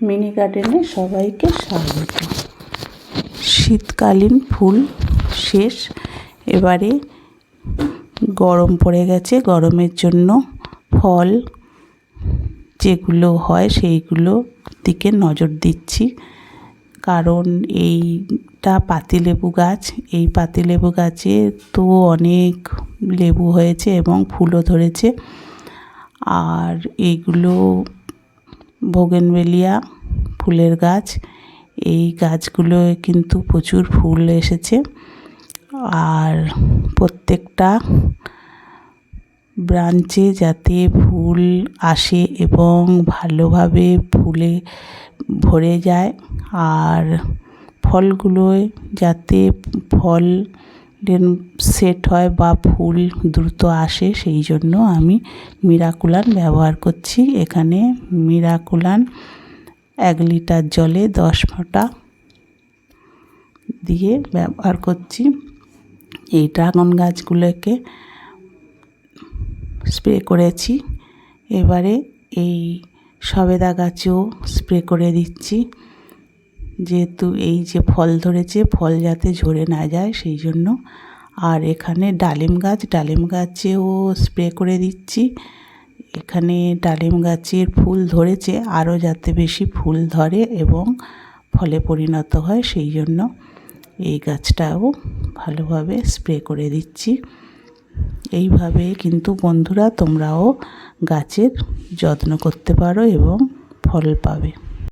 Mini গার্ডেনে সবাইকে স্বাগত। শীতকালীন ফুল শেষ, এবারে গরম পড়ে গেছে, গরমের জন্য ফল যেগুলো হয় সেইগুলো দিকে নজর দিচ্ছি। কারণ এইটা পাতিলেবু গাছ, এই পাতিলেবু গাছে তো অনেক লেবু হয়েছে এবং ফুলও ধরেছে। আর এইগুলো বোগেনভেলিয়া ফুলের গাছ। এই গাছগুলোয় কিন্তু প্রচুর ফুল এসেছে। আর প্রত্যেকটা ব্রাঞ্চে যাতে ফুল আসে এবং ভালোভাবে ফুলে ভরে যায়। আর ফলগুলোয় যাতে ফল সেট হয় বা ফুল দ্রুত আসে, সেই জন্য আমি মিরাকুলান ব্যবহার করছি। এখানে মিরাকুলান এক লিটার জলে দশ ফোঁটা দিয়ে ব্যবহার করছি। এই ড্রাগন গাছগুলোকে স্প্রে করেছি। এবারে এই সবেদা গাছেও স্প্রে করে দিচ্ছি। যেহেতু এই যে ফল ধরেছে, ফল যাতে ঝরে না যায় সেই জন্য। আর এখানে ডালিম গাছ, ডালিম গাছেও স্প্রে করে দিচ্ছি। এখানে ডালিম গাছের ফুল ধরেছে, আরও যাতে বেশি ফুল ধরে এবং ফলে পরিণত হয় সেই জন্য এই গাছটাও ভালোভাবে স্প্রে করে দিচ্ছি। এইভাবে কিন্তু বন্ধুরা তোমরাও গাছের যত্ন করতে পারো এবং ফল পাবে।